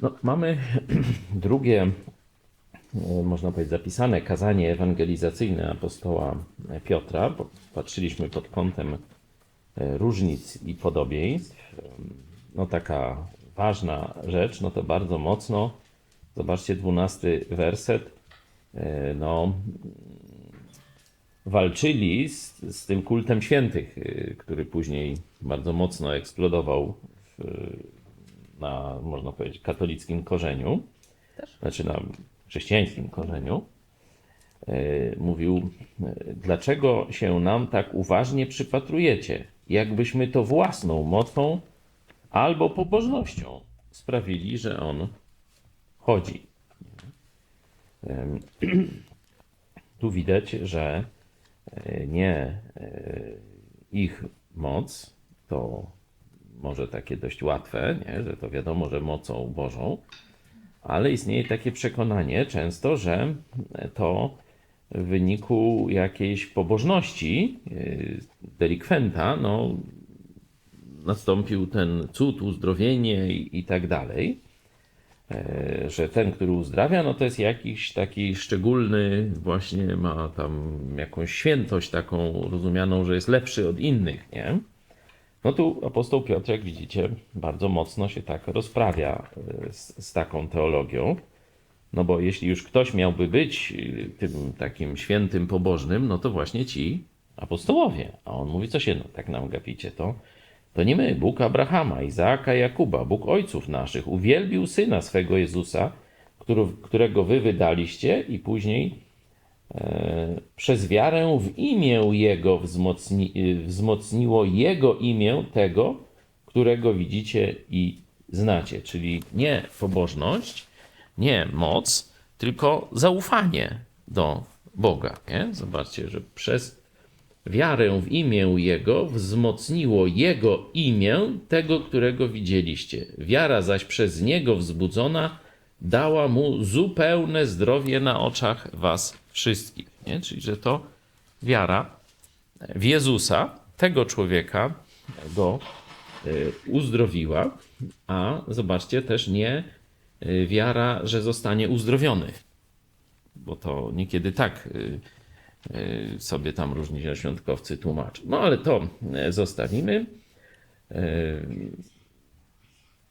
No, mamy drugie, e, można powiedzieć, zapisane kazanie ewangelizacyjne apostoła Piotra. Patrzyliśmy pod kątem e, różnic i podobieństw. No taka ważna rzecz, no to bardzo mocno, zobaczcie, dwunasty werset, e, no walczyli z, z tym kultem świętych, który później bardzo mocno eksplodował w, na, można powiedzieć, katolickim korzeniu, znaczy na chrześcijańskim korzeniu. Y, Mówił, y, dlaczego się nam tak uważnie przypatrujecie, jakbyśmy to własną mocą albo pobożnością sprawili, że on chodzi. Ym, Tu widać, że e, nie e, ich moc to może takie dość łatwe, nie? że to wiadomo, że mocą Bożą, ale istnieje takie przekonanie często, że to w wyniku jakiejś pobożności e, delikwenta, no, nastąpił ten cud, uzdrowienie i, i tak dalej e, że ten, który uzdrawia, no to jest jakiś taki szczególny, właśnie ma tam jakąś świętość taką rozumianą, że jest lepszy od innych, nie? No tu apostoł Piotr, jak widzicie, bardzo mocno się tak rozprawia e, z, z taką teologią. No bo jeśli już ktoś miałby być y, tym takim świętym pobożnym, no to właśnie ci apostołowie. A on mówi, co się no, tak nam gapicie, to, to nie my, Bóg Abrahama, Izaaka, Jakuba, Bóg ojców naszych, uwielbił syna swego Jezusa, którego wy wydaliście i później e, przez wiarę w imię Jego wzmocni, y, wzmocniło Jego imię tego, którego widzicie i znacie. Czyli nie pobożność, nie moc, tylko zaufanie do Boga. Nie? Zobaczcie, że przez wiarę w imię Jego wzmocniło Jego imię tego, którego widzieliście. Wiara zaś przez Niego wzbudzona dała mu zupełne zdrowie na oczach was wszystkich. Nie? Czyli, że to wiara w Jezusa, tego człowieka, go y, uzdrowiła, a zobaczcie też nie y, wiara, że zostanie uzdrowiony, bo to niekiedy tak y, sobie tam różni świątkowcy tłumaczą. No ale to zostawimy.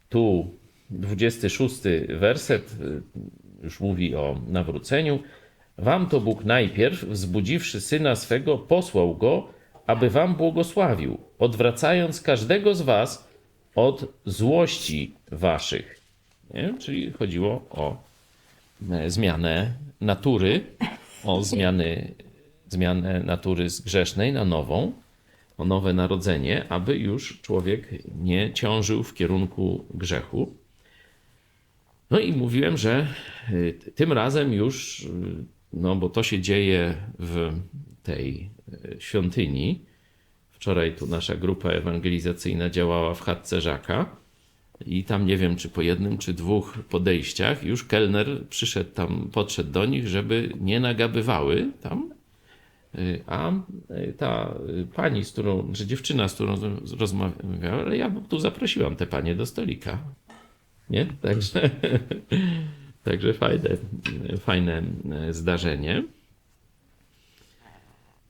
Tu 26 werset y, już mówi o nawróceniu. Wam to Bóg najpierw, wzbudziwszy syna swego, posłał go, aby wam błogosławił, odwracając każdego z was od złości waszych. Nie? Czyli chodziło o e, zmianę natury, o zmiany, zmianę natury z grzesznej na nową, o nowe narodzenie, aby już człowiek nie ciążył w kierunku grzechu. No i mówiłem, że y, tym razem już, y, no bo to się dzieje w tej y, świątyni. Wczoraj tu nasza grupa ewangelizacyjna działała w chatce Żaka i tam nie wiem, czy po jednym, czy dwóch podejściach już kelner przyszedł tam, podszedł do nich, żeby nie nagabywały tam. A ta pani, z którą, że dziewczyna, z którą roz- rozmawiała, ale ja tu zaprosiłam te panie do stolika. Nie? Także, także fajne, fajne e, zdarzenie.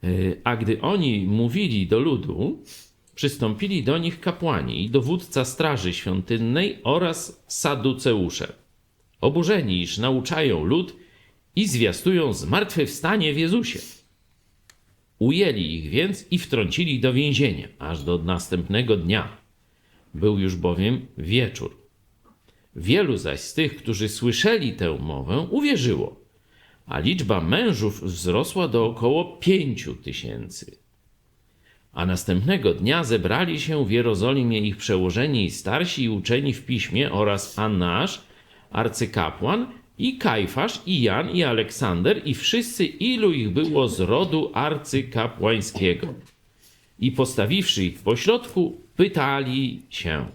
E, A gdy oni mówili do ludu, przystąpili do nich kapłani i dowódca straży świątynnej oraz saduceusze. Oburzeni, iż nauczają lud i zwiastują zmartwychwstanie w Jezusie. Ujęli ich więc i wtrącili do więzienia, aż do następnego dnia. Był już bowiem wieczór. Wielu zaś z tych, którzy słyszeli tę mowę, uwierzyło, a liczba mężów wzrosła do około pięciu tysięcy. A następnego dnia zebrali się w Jerozolimie ich przełożeni i starsi i uczeni w piśmie oraz Annasz, arcykapłan, i Kajfasz, i Jan, i Aleksander, i wszyscy, ilu ich było z rodu arcykapłańskiego. I postawiwszy ich w pośrodku, pytali się,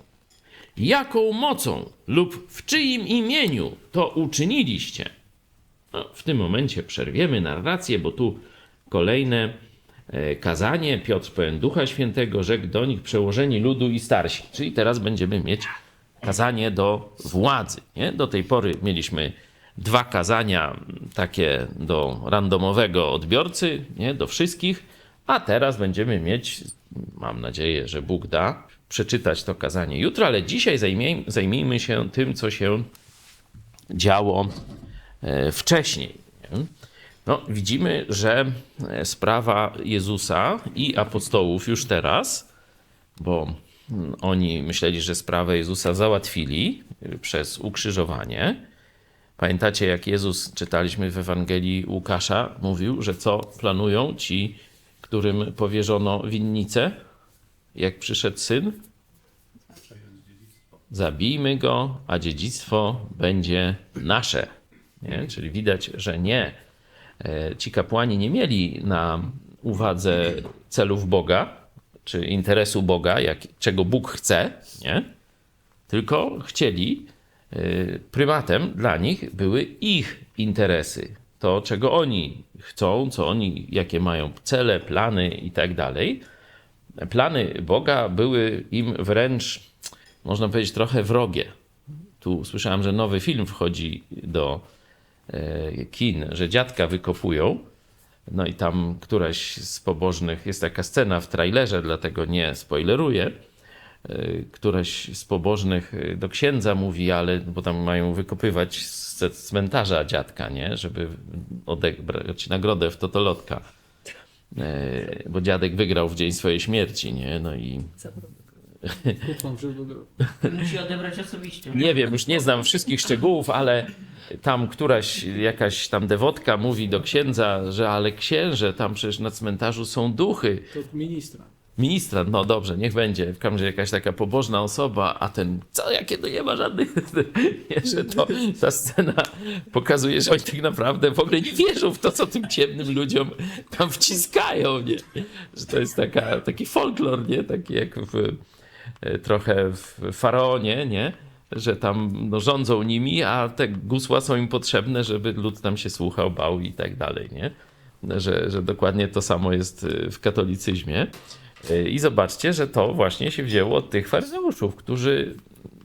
jaką mocą lub w czyim imieniu to uczyniliście? No, w tym momencie przerwiemy narrację, bo tu kolejne e, kazanie. Piotr pełen Ducha Świętego rzekł do nich przełożeni ludu i starsi. Czyli teraz będziemy mieć kazanie do władzy. Nie? Do tej pory mieliśmy dwa kazania takie do randomowego odbiorcy, nie? do wszystkich, a teraz będziemy mieć, mam nadzieję, że Bóg da, przeczytać to kazanie jutro, ale dzisiaj zajmij, zajmijmy się tym, co się działo e, wcześniej. nie? No, widzimy, że e, sprawa Jezusa i apostołów już teraz, bo mm, oni myśleli, że sprawę Jezusa załatwili y, przez ukrzyżowanie. Pamiętacie, jak Jezus, czytaliśmy w Ewangelii Łukasza, mówił, że co planują ci, którym powierzono winnicę, jak przyszedł syn? Zabijmy go, a dziedzictwo będzie nasze. Nie? Czyli widać, że nie. E, Ci kapłani nie mieli na uwadze celów Boga, czy interesu Boga, jak, czego Bóg chce, nie? tylko chcieli, y, prymatem dla nich były ich interesy. To, czego oni chcą, co oni, jakie mają cele, plany i tak dalej. Plany Boga były im wręcz, można powiedzieć, trochę wrogie. Tu słyszałem, że nowy film wchodzi do e, kin, że dziadka wykopują. No i tam któraś z pobożnych, jest taka scena w trailerze, dlatego nie spoileruję. y, Któraś z pobożnych do księdza mówi, ale bo tam mają wykopywać z cmentarza dziadka, nie? Żeby odebrać nagrodę w totolotka. Y, Bo dziadek wygrał w dzień swojej śmierci, nie? No i Kupon. Musi odebrać osobiście. nie wiem, już nie znam wszystkich szczegółów, ale tam któraś jakaś tam dewotka mówi do księdza, że ale księże, tam przecież na cmentarzu są duchy. To ministra. Ministra, no dobrze, niech będzie. W każdym razie jakaś taka pobożna osoba, a ten, co, jakie to nie ma żadnych... Że to, ta scena pokazuje, że oni tak naprawdę w ogóle nie wierzą w to, co tym ciemnym ludziom tam wciskają, nie? Że to jest taka, taki folklor, nie? Taki jak w, e, trochę w Faraonie, nie? Że tam no, rządzą nimi, a te gusła są im potrzebne, żeby lud tam się słuchał, bał i tak dalej, nie? Że, że dokładnie to samo jest y, w katolicyzmie. Y, I zobaczcie, że to właśnie się wzięło od tych faryzeuszów, którzy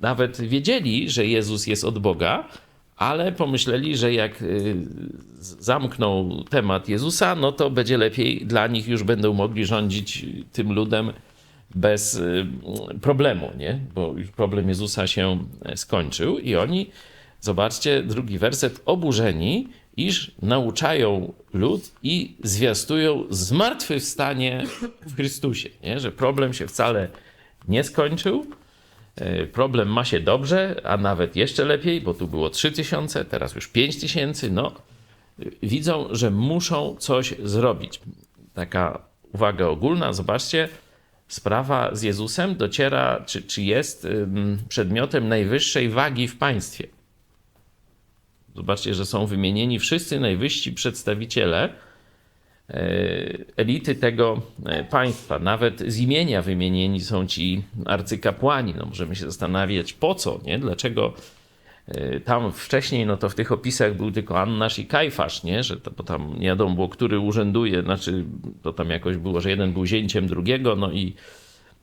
nawet wiedzieli, że Jezus jest od Boga, ale pomyśleli, że jak z- zamkną temat Jezusa, no to będzie lepiej dla nich, już będą mogli rządzić tym ludem bez y, problemu, nie? Bo już problem Jezusa się e, skończył i oni, zobaczcie, drugi werset, oburzeni, iż nauczają lud i zwiastują zmartwychwstanie w Chrystusie, nie? Że problem się wcale nie skończył, E, Problem ma się dobrze, a nawet jeszcze lepiej, bo tu było 3000, teraz już 5000. No, y, widzą, że muszą coś zrobić. Taka uwaga ogólna, zobaczcie, sprawa z Jezusem dociera, czy, czy jest przedmiotem najwyższej wagi w państwie. Zobaczcie, że są wymienieni wszyscy najwyżsi przedstawiciele e, elity tego e, państwa. Nawet z imienia wymienieni są ci arcykapłani. No, możemy się zastanawiać, po co, nie? Dlaczego e, tam wcześniej, no to w tych opisach był tylko Annasz i Kajfasz, nie? Że to, bo tam nie wiadomo było, który urzęduje, znaczy to tam jakoś było, że jeden był zięciem drugiego, no i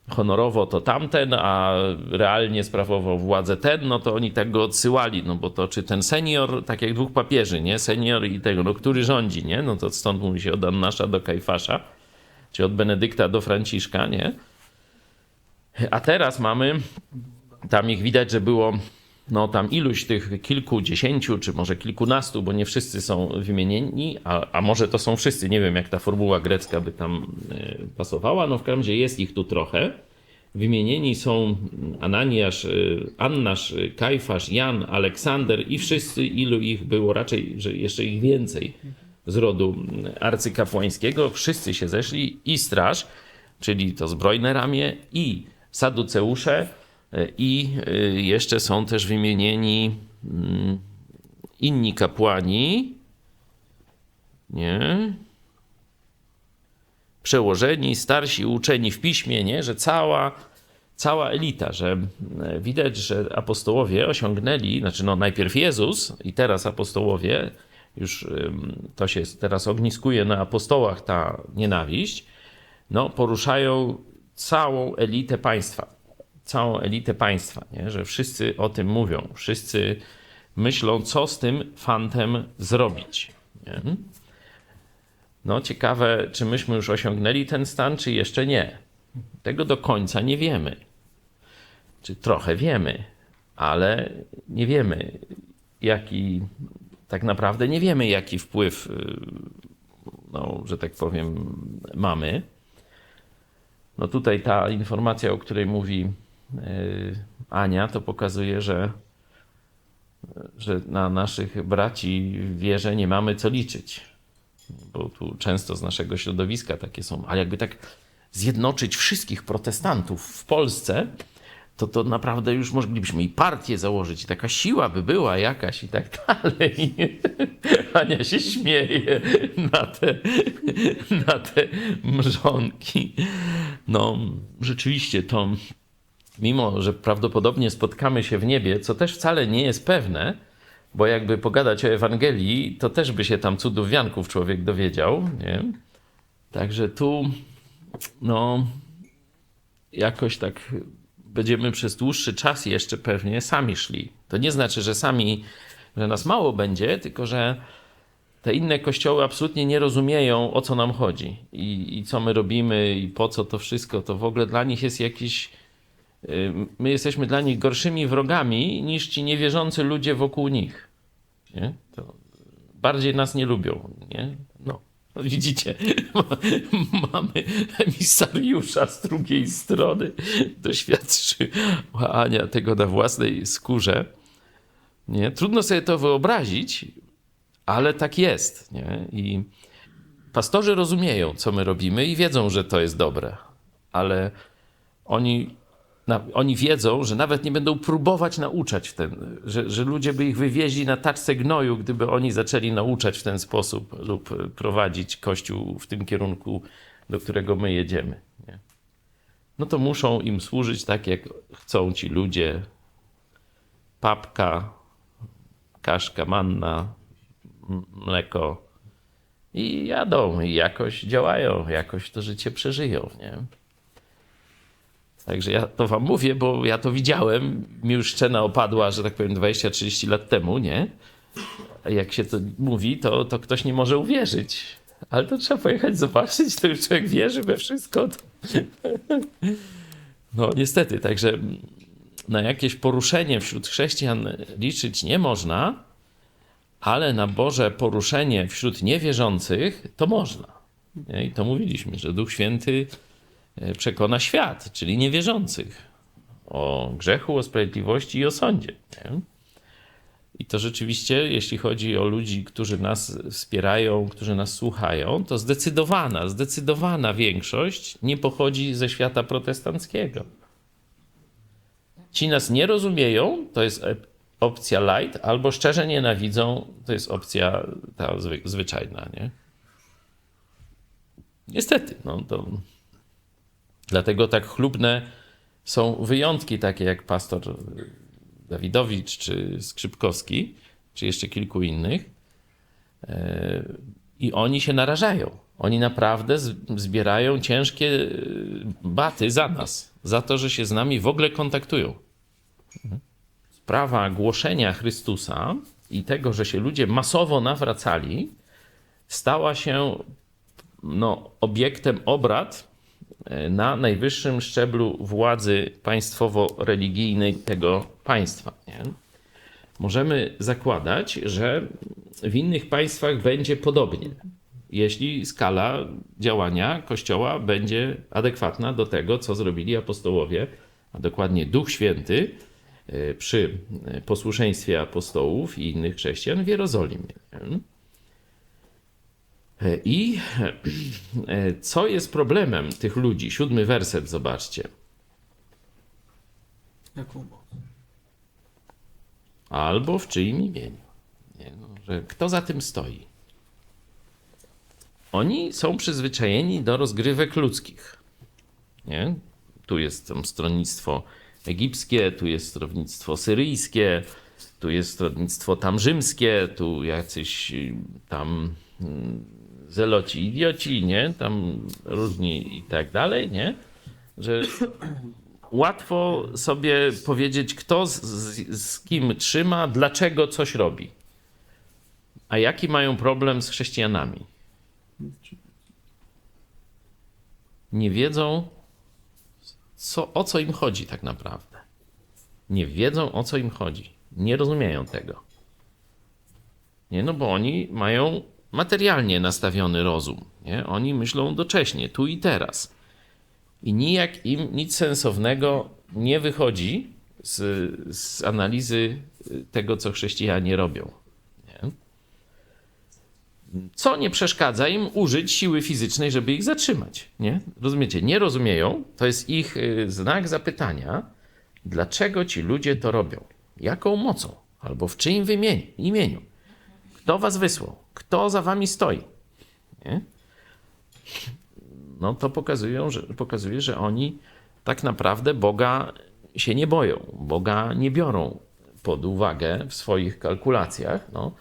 honorowo to tamten, a realnie sprawował władzę ten, no to oni tak go odsyłali, no bo to czy ten senior, tak jak dwóch papieży, nie? Senior i tego, no który rządzi, nie? No to stąd mówi się od Annasza do Kajfasza, czy od Benedykta do Franciszka, nie? A teraz mamy, tam ich widać, że było no tam iluś tych kilkudziesięciu, czy może kilkunastu, bo nie wszyscy są wymienieni, a, a może to są wszyscy, nie wiem jak ta formuła grecka by tam e, pasowała, no w każdym razie jest ich tu trochę. Wymienieni są Ananiasz, e, Annasz, e, Kajfasz, Jan, Aleksander i wszyscy, ilu ich było, raczej, że jeszcze ich więcej z rodu arcykapłańskiego. Wszyscy się zeszli i straż, czyli to zbrojne ramię i saduceusze i y, jeszcze są też wymienieni mm, inni kapłani, nie? Przełożeni, starsi, uczeni w piśmie, nie? Że cała, cała elita, że e, widać, że apostołowie osiągnęli, znaczy no najpierw Jezus i teraz apostołowie, już ym, to się teraz ogniskuje na apostołach ta nienawiść, no poruszają całą elitę państwa całą elitę państwa, nie? że wszyscy o tym mówią, wszyscy myślą, co z tym fantem zrobić. Nie? No ciekawe, czy myśmy już osiągnęli ten stan, czy jeszcze nie. Tego do końca nie wiemy. Czy trochę wiemy, ale nie wiemy, jaki tak naprawdę nie wiemy, jaki wpływ, y, no, że tak powiem, mamy. No tutaj ta informacja, o której mówi Ania, to pokazuje, że, że na naszych braci w wierze nie mamy co liczyć. Bo tu często z naszego środowiska takie są, ale jakby tak zjednoczyć wszystkich protestantów w Polsce, to to naprawdę już moglibyśmy i partię założyć, i taka siła by była jakaś i tak dalej. Ania się śmieje na te, na te mrzonki. No, rzeczywiście to, mimo że prawdopodobnie spotkamy się w niebie, co też wcale nie jest pewne, bo jakby pogadać o Ewangelii, to też by się tam cudów wianków człowiek dowiedział, nie? Także tu, no, jakoś tak będziemy przez dłuższy czas jeszcze pewnie sami szli. To nie znaczy, że sami, że nas mało będzie, tylko że te inne kościoły absolutnie nie rozumieją, o co nam chodzi i, i co my robimy i po co to wszystko. To w ogóle dla nich jest jakiś. Y, My jesteśmy dla nich gorszymi wrogami niż ci niewierzący ludzie wokół nich. Nie? To bardziej nas nie lubią. Nie? No. Widzicie, mamy emisariusza z drugiej strony. Doświadczyła Ania tego na własnej skórze. Nie? Trudno sobie to wyobrazić, ale tak jest. Nie? I pastorzy rozumieją, co my robimy i wiedzą, że to jest dobre, ale oni, na, oni wiedzą, że nawet nie będą próbować nauczać w ten, że, że ludzie by ich wywieźli na taczce gnoju, gdyby oni zaczęli nauczać w ten sposób lub e, prowadzić Kościół w tym kierunku, do którego my jedziemy. Nie? No to muszą im służyć tak, jak chcą ci ludzie. Papka, kaszka manna, mleko i jadą, i jakoś działają, jakoś to życie przeżyją, nie? Także ja to wam mówię, bo ja to widziałem. Mi już szczena opadła, że tak powiem, 20-30 lat temu, nie? Jak się to mówi, to, to ktoś nie może uwierzyć. Ale to trzeba pojechać zobaczyć, to już człowiek wierzy we wszystko. To... No niestety, także na jakieś poruszenie wśród chrześcijan liczyć nie można, ale na Boże poruszenie wśród niewierzących to można. I to mówiliśmy, że Duch Święty przekona świat, czyli niewierzących, o grzechu, o sprawiedliwości i o sądzie. Nie? I to rzeczywiście, jeśli chodzi o ludzi, którzy nas wspierają, którzy nas słuchają, to zdecydowana, zdecydowana większość nie pochodzi ze świata protestanckiego. Ci nas nie rozumieją, to jest e- opcja light, albo szczerze nienawidzą, to jest opcja ta zwy, zwyczajna, nie? Niestety, no to dlatego tak chlubne są wyjątki takie jak pastor Dawidowicz czy Skrzypkowski, czy jeszcze kilku innych. E, I oni się narażają. Oni naprawdę zbierają ciężkie e, baty za nas, za to, że się z nami w ogóle kontaktują. Sprawa głoszenia Chrystusa i tego, że się ludzie masowo nawracali, stała się no, obiektem obrad na najwyższym szczeblu władzy państwowo-religijnej tego państwa. Nie? Możemy zakładać, że w innych państwach będzie podobnie, jeśli skala działania Kościoła będzie adekwatna do tego, co zrobili apostołowie, a dokładnie Duch Święty e, przy e, posłuszeństwie apostołów i innych chrześcijan w Jerozolimie. nie? E, I e, co jest problemem tych ludzi? Siódmy werset, zobaczcie. Jaką? Albo w czyim imieniu. Nie, no, że kto za tym stoi? Oni są przyzwyczajeni do rozgrywek ludzkich. Nie? Tu jest tam stronnictwo egipskie, tu jest stronnictwo syryjskie, tu jest stronnictwo tam rzymskie, tu jacyś y, tam mm, zeloci idioci, nie? Tam różni i tak dalej, nie? Że łatwo sobie powiedzieć, kto z, z, z kim trzyma, dlaczego coś robi. A jaki mają problem z chrześcijanami? Nie wiedzą, co, o co im chodzi tak naprawdę. Nie wiedzą, o co im chodzi. Nie rozumieją tego. Nie, no bo oni mają materialnie nastawiony rozum. Nie? Oni myślą docześnie, tu i teraz. I nijak im nic sensownego nie wychodzi z, z analizy tego, co chrześcijanie robią. Nie? Co nie przeszkadza im użyć siły fizycznej, żeby ich zatrzymać. Nie? Rozumiecie? Nie rozumieją. To jest ich y, znak zapytania, dlaczego ci ludzie to robią. Jaką mocą? Albo w czyim imieniu? Kto was wysłał? Kto za wami stoi? Nie? No to pokazują, że, pokazuje, że oni tak naprawdę Boga się nie boją. Boga nie biorą pod uwagę w swoich kalkulacjach. No.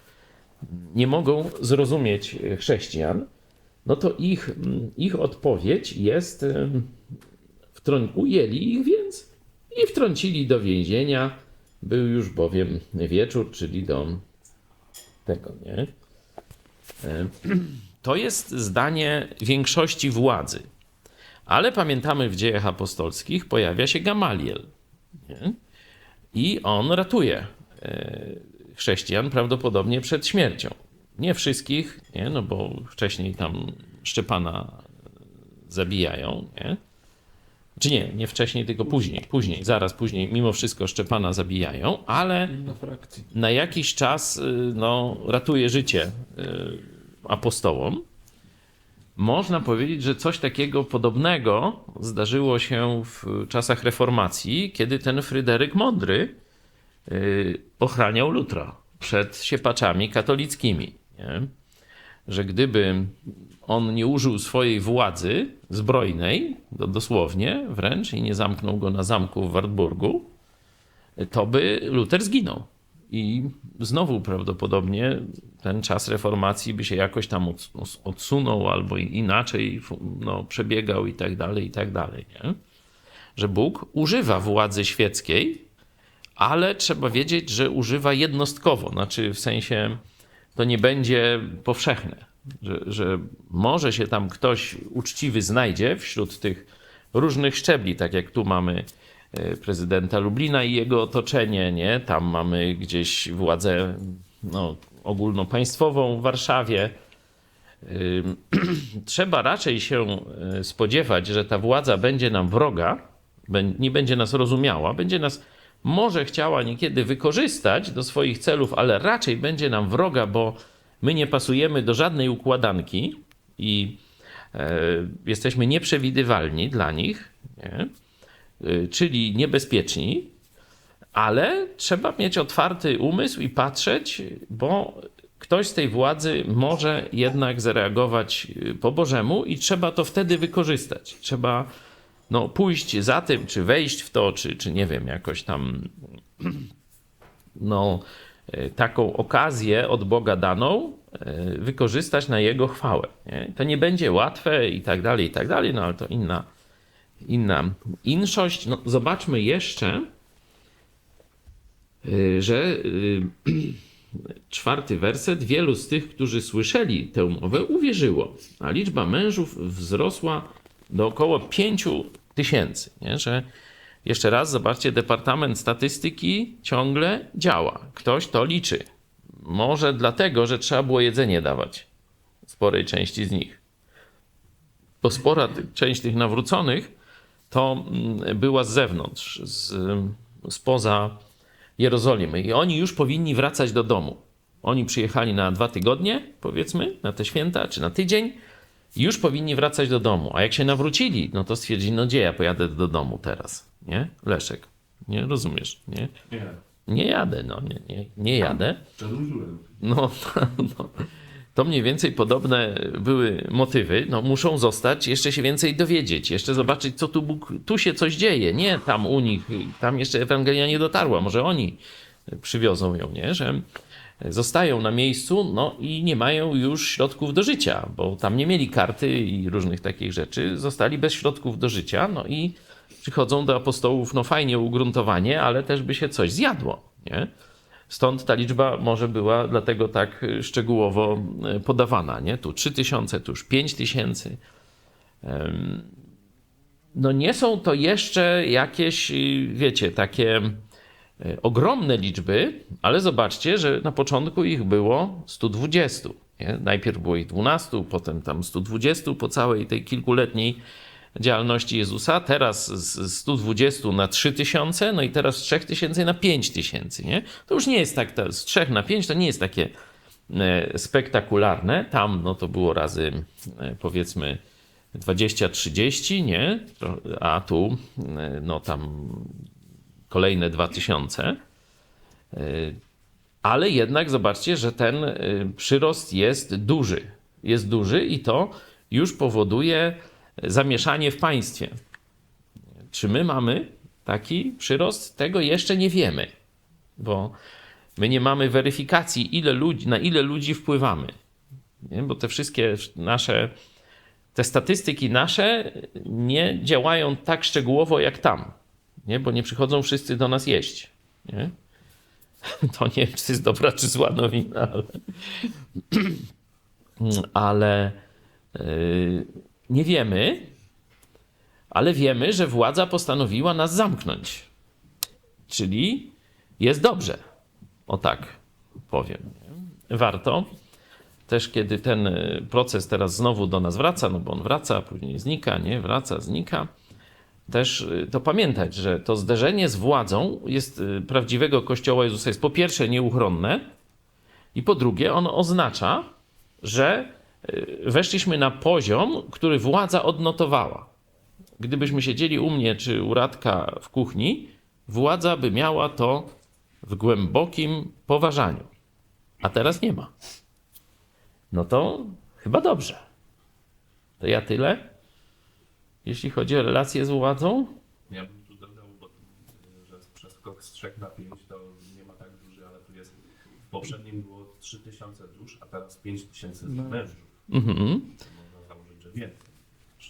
Nie mogą zrozumieć chrześcijan. No to ich, ich odpowiedź jest, wtrą- ujęli ich więc i wtrącili do więzienia. Był już bowiem wieczór, czyli do tego, nie? E, To jest zdanie większości władzy. Ale pamiętamy w dziejach apostolskich pojawia się Gamaliel. Nie? I on ratuje e, chrześcijan prawdopodobnie przed śmiercią. Nie wszystkich, nie? No bo wcześniej tam Szczepana zabijają, nie? Czy nie, nie wcześniej, tylko później, później, zaraz później, mimo wszystko Szczepana zabijają, ale Na jakiś czas y, no, ratuje życie y, apostołom. Można powiedzieć, że coś takiego podobnego zdarzyło się w czasach reformacji, kiedy ten Fryderyk Mądry y, ochraniał Lutra przed siepaczami katolickimi. Nie? Że gdyby on nie użył swojej władzy zbrojnej, do, dosłownie wręcz, i nie zamknął go na zamku w Wartburgu, to by Luter zginął. I znowu prawdopodobnie ten czas reformacji by się jakoś tam od- odsunął albo inaczej no, przebiegał i tak dalej, i tak dalej. Nie? Że Bóg używa władzy świeckiej, ale trzeba wiedzieć, że używa jednostkowo, znaczy w sensie to nie będzie powszechne, że, że może się tam ktoś uczciwy znajdzie wśród tych różnych szczebli, tak jak tu mamy e, prezydenta Lublina i jego otoczenie, nie? Tam mamy gdzieś władzę no, ogólnopaństwową w Warszawie. Trzeba raczej się e, spodziewać, że ta władza będzie nam wroga, nie będzie nas rozumiała, będzie nas może chciała niekiedy wykorzystać do swoich celów, ale raczej będzie nam wroga, bo my nie pasujemy do żadnej układanki i e, jesteśmy nieprzewidywalni dla nich, nie? Y, czyli niebezpieczni, ale trzeba mieć otwarty umysł i patrzeć, bo ktoś z tej władzy może jednak zareagować y, po Bożemu i trzeba to wtedy wykorzystać. Trzeba no, pójść za tym, czy wejść w to, czy, czy nie wiem, jakoś tam no, y, taką okazję od Boga daną y, wykorzystać na Jego chwałę. Nie? To nie będzie łatwe i tak dalej, i tak dalej, no ale to inna, inna inszość. No, zobaczmy jeszcze, y, że czwarty werset. Wielu z tych, którzy słyszeli tę mowę, uwierzyło, a liczba mężów wzrosła do około 5 tysięcy. Nie? Że jeszcze raz, zobaczcie, Departament Statystyki ciągle działa. Ktoś to liczy. Może dlatego, że trzeba było jedzenie dawać sporej części z nich. Bo spora część tych nawróconych to mm, była z zewnątrz, z, spoza Jerozolimy. I oni już powinni wracać do domu. Oni przyjechali na dwa tygodnie, powiedzmy, na te święta, czy na tydzień, już powinni wracać do domu. A jak się nawrócili, no to stwierdzili, no gdzie ja pojadę do domu teraz, nie? Leszek, nie rozumiesz, nie? Nie, Nie jadę, no, nie, nie, nie jadę. przed żurem. No, no, to mniej więcej podobne były motywy. No, muszą zostać, jeszcze się więcej dowiedzieć, jeszcze zobaczyć, co tu Bóg, tu się coś dzieje, nie tam u nich, tam jeszcze Ewangelia nie dotarła, może oni przywiozą ją, nie? Że zostają na miejscu, no i nie mają już środków do życia, bo tam nie mieli karty i różnych takich rzeczy, zostali bez środków do życia, no i przychodzą do apostołów, no fajnie ugruntowanie, ale też by się coś zjadło, nie? Stąd ta liczba może była dlatego tak y, szczegółowo y, podawana, nie? Tu 3000, tu już 5000. Em, No nie są to jeszcze jakieś, y, wiecie, takie ogromne liczby, ale zobaczcie, że na początku ich było 120. Nie? Najpierw było ich 12, potem tam 120 po całej tej kilkuletniej działalności Jezusa, teraz z 120 na 3000, no i teraz z 3000 na 5000, nie? To już nie jest tak, z 3 na 5 to nie jest takie e, spektakularne. Tam no to było razy e, powiedzmy 20-30, nie? A tu e, no tam kolejne 2000. E, Ale jednak zobaczcie, że ten e, przyrost jest duży. Jest duży i to już powoduje zamieszanie w państwie. Czy my mamy taki przyrost? Tego jeszcze nie wiemy, bo my nie mamy weryfikacji, ile ludzi, na ile ludzi wpływamy. Nie? Bo te wszystkie nasze, te statystyki nasze nie działają tak szczegółowo jak tam, nie? bo nie przychodzą wszyscy do nas jeść. Nie? To nie wiem, czy jest dobra czy zła nowina, ale, ale yy, nie wiemy, ale wiemy, że władza postanowiła nas zamknąć. Czyli jest dobrze. O tak powiem. Warto też, kiedy ten y, proces teraz znowu do nas wraca, no bo on wraca, później znika, nie? Wraca, znika. Też y, to pamiętać, że to zderzenie z władzą jest y, prawdziwego Kościoła Jezusa jest po pierwsze nieuchronne i po drugie ono oznacza, że y, weszliśmy na poziom, który władza odnotowała. Gdybyśmy siedzieli u mnie czy u Radka w kuchni, władza by miała to w głębokim poważaniu. A teraz nie ma. No to chyba dobrze. To ja tyle, jeśli chodzi o relacje z władzą. Ja bym tu dodał, bo, y, że przez skok z 3 na 5 to nie ma tak duży, ale tu jest. W poprzednim było 3000 dusz, a teraz 5000 No. mężów. Mhm. Można założyć, że więcej.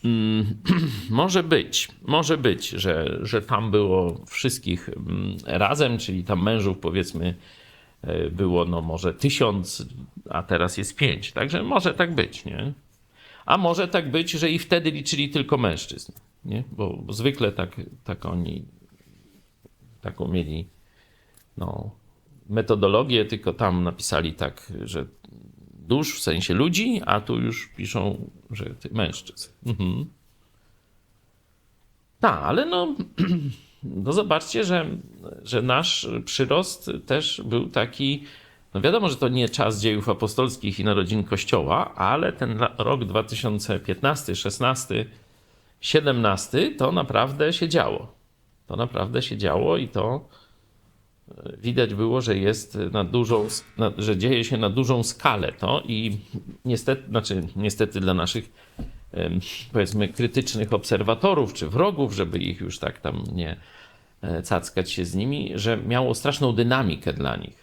Może być, może być, że, że tam było wszystkich mm, razem, czyli tam mężów powiedzmy e, było no może tysiąc, a teraz jest pięć. Także może tak być, nie? A może tak być, że i wtedy liczyli tylko mężczyzn, nie? Bo, bo zwykle tak, tak oni taką mieli no, metodologię, tylko tam napisali tak, że dusz w sensie ludzi, a tu już piszą, że ty, mężczyzn. Mhm. Tak, ale no, no zobaczcie, że, że nasz przyrost też był taki. No wiadomo, że to nie czas dziejów apostolskich i narodzin Kościoła, ale ten rok 2015, 16, 17 to naprawdę się działo. To naprawdę się działo i to e, widać było, że jest na dużą, że dzieje się na dużą skalę to i niestety, znaczy niestety dla naszych powiedzmy krytycznych obserwatorów czy wrogów, żeby ich już tak tam nie e, cackać się z nimi, że miało straszną dynamikę dla nich.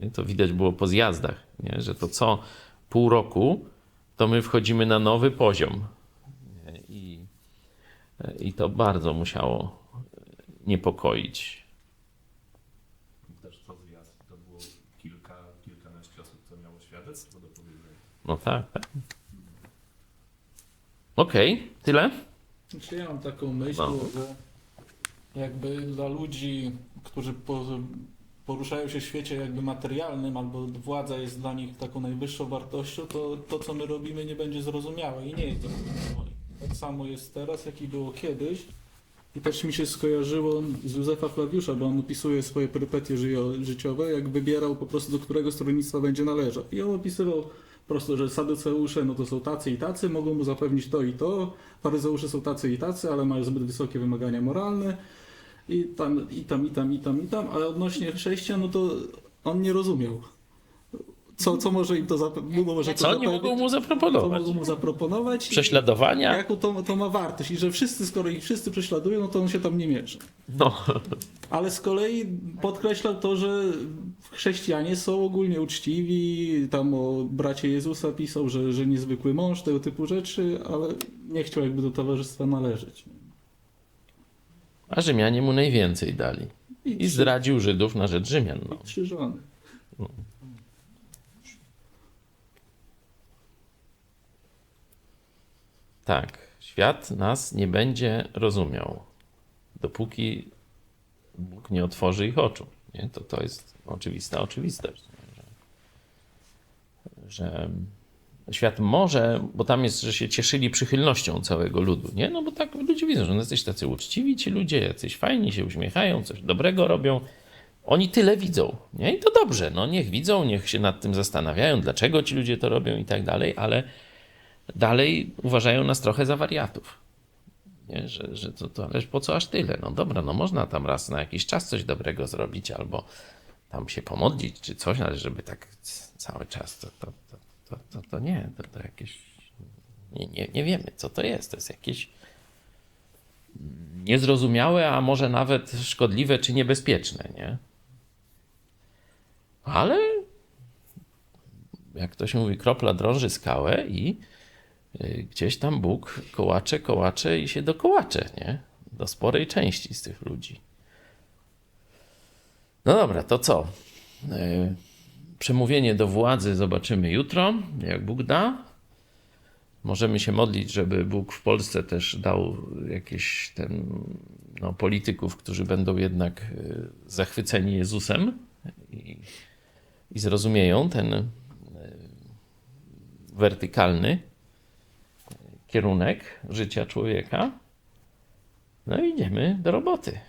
Nie? To widać było po zjazdach, nie? że to co pół roku to my wchodzimy na nowy poziom. Nie? I, I to bardzo musiało niepokoić. Też co zjazd, to było kilka, kilkanaście osób, co miało świadectwo do powiedzenia. No tak, tak. Okej, tyle? Znaczy ja mam taką myśl, No. że jakby dla ludzi, którzy po, poruszają się w świecie jakby materialnym, albo władza jest dla nich taką najwyższą wartością, to to, co my robimy, nie będzie zrozumiałe i nie jest zrozumiałe. Tak samo jest teraz, jak i było kiedyś. I też mi się skojarzyło z Józefa Flawiusza, bo on opisuje swoje perypetie życiowe, jak wybierał po prostu, do którego stronnictwa będzie należał. I on opisywał po prostu, że saduceusze no to są tacy i tacy, mogą mu zapewnić to i to, faryzeusze są tacy i tacy, ale mają zbyt wysokie wymagania moralne i tam, i tam, i tam, i tam, i tam, ale odnośnie chrześcijan, no to on nie rozumiał. Co, co może im to zapewnić? Może to Co oni mogą mu Co zaproponować? mogą mu zaproponować? Prześladowania? Jaką to, to ma wartość i że wszyscy, skoro ich wszyscy prześladują, no to on się tam nie mierzy. No, Ale z kolei podkreślał to, że chrześcijanie są ogólnie uczciwi, tam o bracie Jezusa pisał, że, że niezwykły mąż, tego typu rzeczy, ale nie chciał jakby do towarzystwa należeć. A Rzymianie mu najwięcej dali. I zdradził Żydów na rzecz Rzymian. No. Trzy żony. Tak, świat nas nie będzie rozumiał, dopóki Bóg nie otworzy ich oczu. Nie? To, to jest oczywista oczywistość. Że, że świat może, bo tam jest, że się cieszyli przychylnością całego ludu, nie? No bo tak ludzie widzą, że no jesteś tacy uczciwi ci ludzie, jacyś fajni, się uśmiechają, coś dobrego robią. Oni tyle widzą, nie? I to dobrze, no niech widzą, niech się nad tym zastanawiają, dlaczego ci ludzie to robią i tak dalej, ale dalej uważają nas trochę za wariatów. Nie? Że, że to, to, ależ po co aż tyle? No dobra, no można tam raz na jakiś czas coś dobrego zrobić, albo tam się pomodlić, czy coś, ale żeby tak cały czas, to, to, to, to, to, to nie, to, to jakieś, nie, nie, nie wiemy, co to jest. To jest jakieś niezrozumiałe, a może nawet szkodliwe, czy niebezpieczne, nie? Ale jak to się mówi, kropla drąży skałę i y, gdzieś tam Bóg kołacze, kołacze i się dokołacze, nie? Do sporej części z tych ludzi. No dobra, to co? Przemówienie do władzy zobaczymy jutro, jak Bóg da. Możemy się modlić, żeby Bóg w Polsce też dał jakieś ten, no, polityków, którzy będą jednak y, zachwyceni Jezusem i, i zrozumieją ten y, wertykalny kierunek życia człowieka. No i idziemy do roboty.